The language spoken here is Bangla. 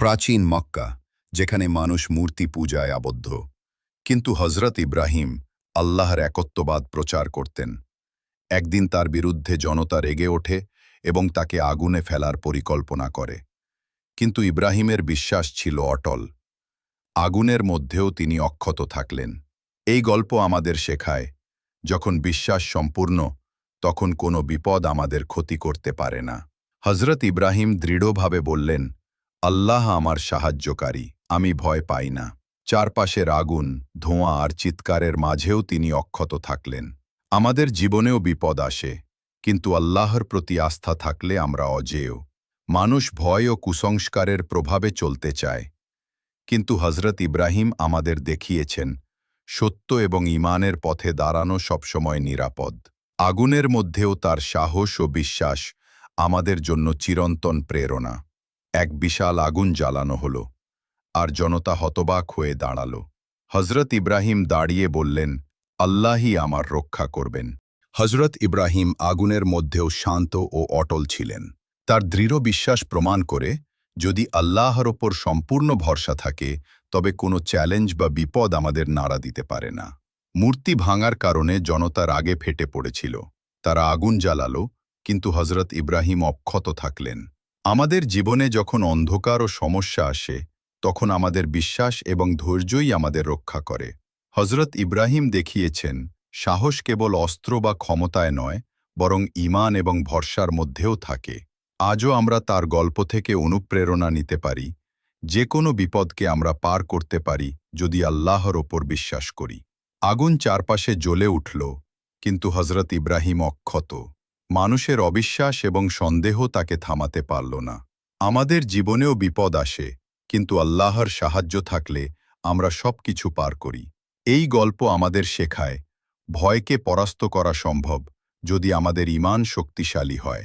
প্রাচীন মক্কা, যেখানে মানুষ মূর্তি পূজায় আবদ্ধ। কিন্তু হজরত ইব্রাহিম আল্লাহর একত্ববাদ প্রচার করতেন। একদিন তার বিরুদ্ধে জনতা রেগে ওঠে এবং তাকে আগুনে ফেলার পরিকল্পনা করে। কিন্তু ইব্রাহিমের বিশ্বাস ছিল অটল। আগুনের মধ্যেও তিনি অক্ষত থাকলেন। এই গল্প আমাদের শেখায়, যখন বিশ্বাস সম্পূর্ণ, তখন কোনো বিপদ আমাদের ক্ষতি করতে পারে না। হজরত ইব্রাহিম দৃঢ়ভাবে বললেন আল্লাহ আমার সাহায্যকারী, আমি ভয় পাই না। চারপাশের আগুন ধোঁয়া আর চিৎকারের মাঝেও তিনি অক্ষত থাকলেন। আমাদের জীবনেও বিপদ আসে, কিন্তু আল্লাহর প্রতি আস্থা থাকলে আমরা অজেয়। মানুষ ভয় ও কুসংস্কারের প্রভাবে চলতে চায়। কিন্তু হজরত ইব্রাহিম আমাদের দেখিয়েছেন, সত্য এবং ইমানের পথে দাঁড়ানো সবসময় নিরাপদ। আগুনের মধ্যেও তার সাহস ও বিশ্বাস আমাদের জন্য চিরন্তন প্রেরণা। এক বিশাল আগুন জ্বালানো হল, আর জনতা হতবাক হয়ে দাঁড়াল। হজরত ইব্রাহিম দাঁড়িয়ে বললেন, আল্লাহই আমার রক্ষা করবেন। হজরত ইব্রাহিম আগুনের মধ্যেও শান্ত ও অটল ছিলেন। তার দৃঢ় বিশ্বাস প্রমাণ করে, যদি আল্লাহর ওপর সম্পূর্ণ ভরসা থাকে, তবে কোনো চ্যালেঞ্জ বা বিপদ আমাদের নাড়া দিতে পারে না। মূর্তি ভাঙার কারণে জনতা রাগে ফেটে পড়েছিল। তারা আগুন জ্বালালো, কিন্তু হজরত ইব্রাহিম অক্ষত থাকলেন। আমাদের জীবনে যখন অন্ধকার ও সমস্যা আসে, তখন আমাদের বিশ্বাস এবং ধৈর্যই আমাদের রক্ষা করে। হজরত ইব্রাহিম দেখিয়েছেন, সাহস কেবল অস্ত্র বা ক্ষমতায় নয়, বরং ইমান এবং ভরসার মধ্যেও থাকে। আজও আমরা তার গল্প থেকে অনুপ্রেরণা নিতে পারি। যে কোনো বিপদকে আমরা পার করতে পারি যদি আল্লাহর ওপর বিশ্বাস করি। আগুন চারপাশে জ্বলে উঠল, কিন্তু হজরত ইব্রাহিম অক্ষত। মানুষের অবিশ্বাস এবং সন্দেহ তাকে থামাতে পারল না। আমাদের জীবনেও বিপদ আসে, কিন্তু আল্লাহর সাহায্য থাকলে আমরা সব কিছু পার করি। এই গল্প আমাদের শেখায়, ভয়কে পরাস্ত করা সম্ভব যদি আমাদের ইমান শক্তিশালী হয়।